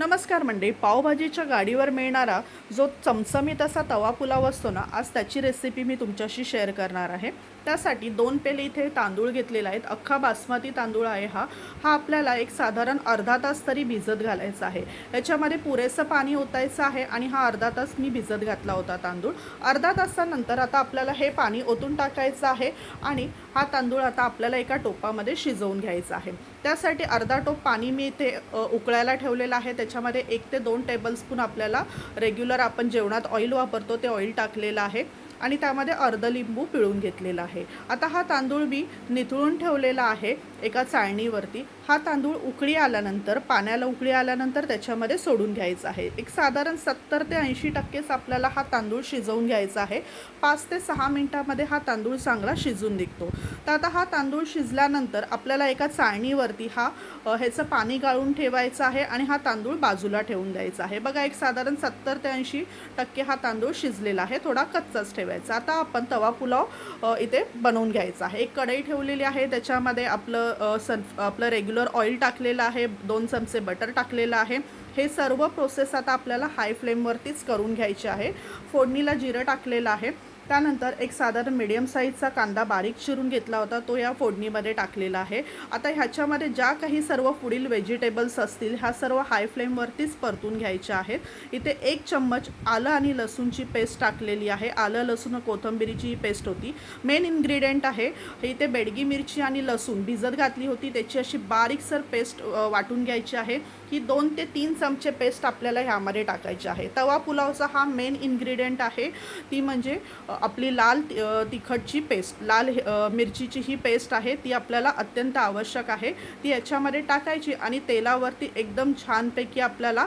नमस्कार मंडळी पावभाजीच्या गाडीवर मिळणारा जो चमचमीत असा तवा पुलाव असतो ना आज त्याची रेसिपी मी तुमच्याशी शेअर करणार आहे. त्यासाठी दोन पेले इथे तांदूळ घेतलेला आहेत. अख्खा बासमती तांदूळ आहे हा. हा आपल्याला एक साधारण अर्धा तास तरी भिजत घालायचा आहे. याच्यामध्ये पुरेसं पाणी ओतायचं आहे आणि हा अर्धा तास मी भिजत घातला होता तांदूळ. अर्धा तासानंतर आता आपल्याला हे पाणी ओतून टाकायचं आहे आणि हा तांदूळ आता आपल्याला एका टोपामध्ये शिजवून घ्यायचा आहे. त्यासाठी अर्धा टोप पाणी मी इथे उकळायला ठेवलेलं आहे. त्याच्यामध्ये एक ते दोन टेबलस्पून आपल्याला रेग्युलर आपण जेवणात ऑइल वापरतो ते ऑइल टाकलेलं आहे. आणि त्यामध्ये अर्ध लिंबू पिळून घेतलेला आहे. आता हा तांदूळ मी निथळून ठेवलेला आहे. एका चाळणीवरती. हा तांदूळ उकळी आल्यानंतर पाण्याला उकळी आल्यानंतर त्याच्यामध्ये सोडून घ्यायचा आहे. एक साधारण सत्तर ते ऐंशी टक्केच आपल्याला हा तांदूळ शिजवून घ्यायचा आहे. पाच ते सहा मिनटामध्ये हा तांदूळ चांगला शिजून निघतो. तर आता हा तांदूळ शिजल्यानंतर आपल्याला एका चाळणीवरती हा ह्याचं पाणी गाळून ठेवायचं आहे आणि हा तांदूळ बाजूला ठेवून द्यायचा आहे. बघा एक साधारण सत्तर ते ऐंशी टक्के हा तांदूळ शिजलेला आहे. थोडा कच्चाच ठेवायचा. आता आपण तवा पुलाव इथे बनवून घ्यायचा आहे. एक कढई ठेवलेली आहे. त्याच्यामध्ये आपलं सन आपलं रेग्युलर ऑइल टाकलेलं आहे दोन चमचे बटर टाकलेलं आहे. हे सर्व प्रोसेस आता आपल्याला हाय फ्लेमवरतीच करून घ्यायचे आहे. फोडणीला जिरं टाकलेलं आहे. त्यानंतर एक साधारण मिडियम साईजचा कांदा बारीक चिरून घेतला होता. तो या फोडणीमध्ये टाकलेला आहे. आता ह्याच्यामध्ये ज्या काही सर्व पुढील व्हेजिटेबल्स असतील ह्या सर्व हाय फ्लेमवरतीच परतून घ्यायच्या आहेत. इथे एक चम्मच आलं आणि लसूणची पेस्ट टाकलेली आहे. आलं लसूण कोथिंबिरीची ही पेस्ट होती. मेन इन्ग्रेडियंट आहे. इथे बेडगी मिरची आणि लसूण भिजत घातली होती. त्याची अशी बारीकसर पेस्ट वाटून घ्यायची आहे. ही दोन ते तीन चमचे पेस्ट आपल्याला ह्यामध्ये टाकायची आहे. तवा पुलावचा हा मेन इन्ग्रेडियंट आहे. ती म्हणजे आपली लाल ति- तिखटची पेस्ट लाल हे- मिरचीची ही पेस्ट आहे. ती आपल्याला अत्यंत आवश्यक आहे. ती याच्यामध्ये टाकायची आणि तेलावरती एकदम छानपैकी आपल्याला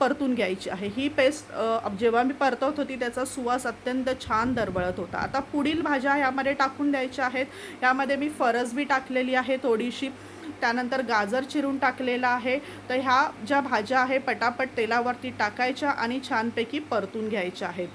परतून घ्यायची आहे. ही पेस्ट जेव्हा मी परतवत होती त्याचा सुवास अत्यंत छान दरवळत होता. आता पुढील भाज्या ह्यामध्ये टाकून द्यायच्या आहेत. यामध्ये मी फरसबी टाकलेली आहे थोडीशी. त्यानंतर गाजर चिरून टाकलेला आहे. तर ह्या ज्या भाज्या आहे पटापट तेलावरती टाकायच्या आणि छानपैकी परतून घ्यायच्या आहेत.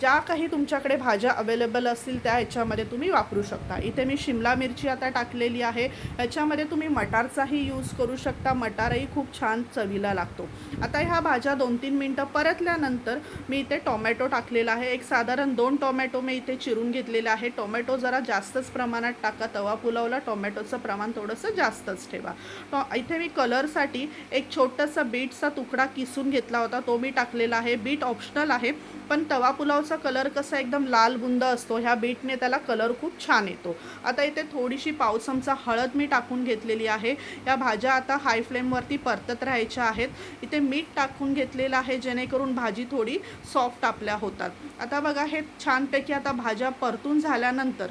ज्या काही तुमच्याकडे भाज्या अवेलेबल असतील त्या ह्याच्यामध्ये तुम्ही वापरू शकता. इथे मी शिमला मिरची आता टाकलेली आहे. ह्याच्यामध्ये तुम्ही मटारचाही यूज करू शकता. मटारही खूप छान चवीला लागतो. आता ह्या भाज्या दोन तीन मिनटं परतल्यानंतर मी इथे टोमॅटो टाकलेला आहे. एक साधारण दोन टोमॅटो मी इथे चिरून घेतलेले आहे. टोमॅटो जरा जास्तच प्रमाणात टाका. तवा पुलावला टोमॅटोचं प्रमाण थोडंसं जास्तच ठेवा. इथे मी कलरसाठी एक छोटासा बीटचा तुकडा किसून घेतला होता. तो मी टाकलेला आहे. बीट ऑप्शनल आहे. पण तवा पुलावचा कलर कसा एकदम लाल बुंद असतो ह्या बीटने त्याला कलर खूप छान येतो. आता इथे थोडीशी पाव चमचा हळद मी टाकून घेतलेली आहे. या भाज्या आता हाय फ्लेमवरती परतत राहायच्या आहेत. इथे मीठ टाकून घेतलेलं आहे जेणेकरून भाजी थोडी सॉफ्ट आपल्या होतात. आता बघा हे छानपैकी आता भाज्या परतून झाल्यानंतर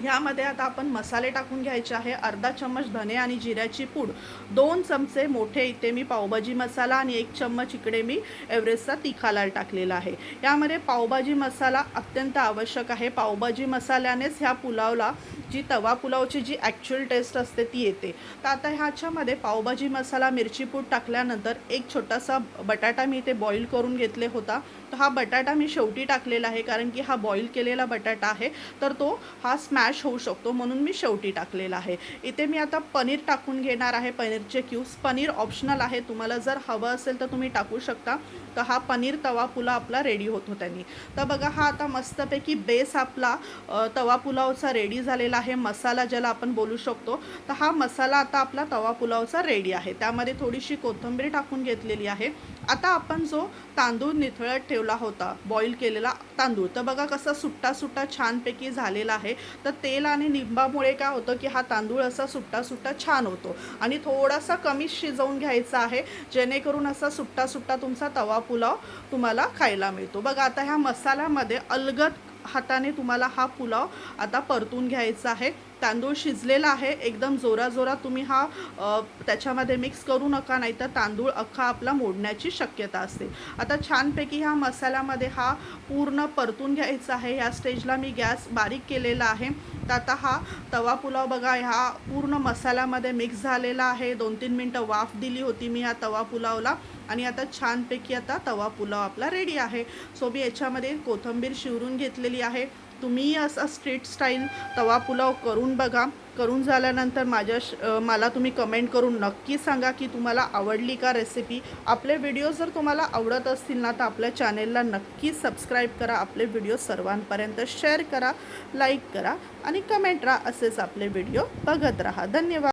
ह्यामध्ये आता आपण मसाले टाकून घ्यायचे आहे अर्धा चम्मच धने आणि जिऱ्याची पूड. दोन चमचे मोठे इथे मी पावभाजी मसाला आणि एक चम्मच इकडे मी एव्हरेस्टचा तिखालाल टाकलेला आहे. यामध्ये पावभाजी मसाला अत्यंत आवश्यक आहे. पावभाजी मसाल्यानेच ह्या पुलावला जी तवा पुलावची जी ॲक्च्युअल टेस्ट असते ती येते. तर आता ह्याच्यामध्ये पावभाजी मसाला मिरची पूड टाकल्यानंतर एक छोटासा बटाटा मी इथे बॉईल करून घेतले होता. तर हा बटाटा मी शेवटी टाकलेला आहे कारण की हा बॉईल केलेला बटाटा आहे. तर तो हा मॅश होऊ शकतो म्हणून मी शेवटी टाकलेला आहे. इथे मी आता पनीर टाकून घेणार आहे पनीरचे क्यूब्स. पनीर ऑप्शनल आहे. तुम्हाला जर हवं असेल तर तुम्ही टाकू शकता. तर हा पनीर तवा पुलाव आपला रेडी होतो त्यांनी. तर बघा हा आता मस्तपैकी बेस आपला तवा पुलावचा रेडी झालेला आहे. मसाला ज्याला आपण बोलू शकतो. तर हा मसाला आता आपला तवा पुलावचा रेडी आहे. त्यामध्ये थोडीशी कोथिंबीर टाकून घेतलेली आहे. आता आपण जो तांदूळ निथळत ठेवला होता बॉईल केलेला तांदूळ तर बघा कसा सुट्टा सुट्टा छानपैकी झालेला आहे. तर तेल आणि निंबामुळे काय होतं की हा तांदूळ असा सुट्टा सुट्टा छान होतो आणि थोडासा कमी शिजवून घ्यायचा आहे जेणेकरून असा सुट्टा सुट्टा तुमचा तवा पुलाव तुम्हाला खायला मिळतो. बघा आता ह्या मसाल्यामध्ये अलगद हाताने तुम्हाला हा पुलाव आता परतून घ्यायचा आहे. तांदूळ शिजलेला आहे एकदम जोराजोरा तुम्ही हा त्याच्यामध्ये मिक्स करू नका नाही तर तांदूळ अख्खा आपला मोडण्याची शक्यता असते. आता छानपैकी ह्या मसाल्यामध्ये हा पूर्ण परतून घ्यायचा आहे. ह्या स्टेजला मी गॅस बारीक केलेला आहे. तर आता हा तवा पुलाव बघा ह्या पूर्ण मसाल्यामध्ये मिक्स झालेला आहे. दोन तीन मिनटं वाफ दिली होती मी ह्या तवा पुलावला आणि आता छानपैकी आता तवा पुलाव आपला रेडी आहे. सो मी याच्यामध्ये कोथिंबीर शिवरून घेतलेली आहे. तुम्ही असा स्ट्रीट स्टाईल तवा पुलाव करून बघा. करून झाल्यानंतर माझ्या श मला तुम्ही कमेंट करून नक्की सांगा की तुम्हाला आवडली का रेसिपी आपले व्हिडिओ जर तुम्हाला आवडत असतील ना तर आपल्या चॅनेलला नक्की सबस्क्राईब करा. आपले व्हिडिओ सर्वांपर्यंत शेअर करा लाईक करा आणि कमेंट राहा. असेच आपले व्हिडिओ बघत राहा. धन्यवाद.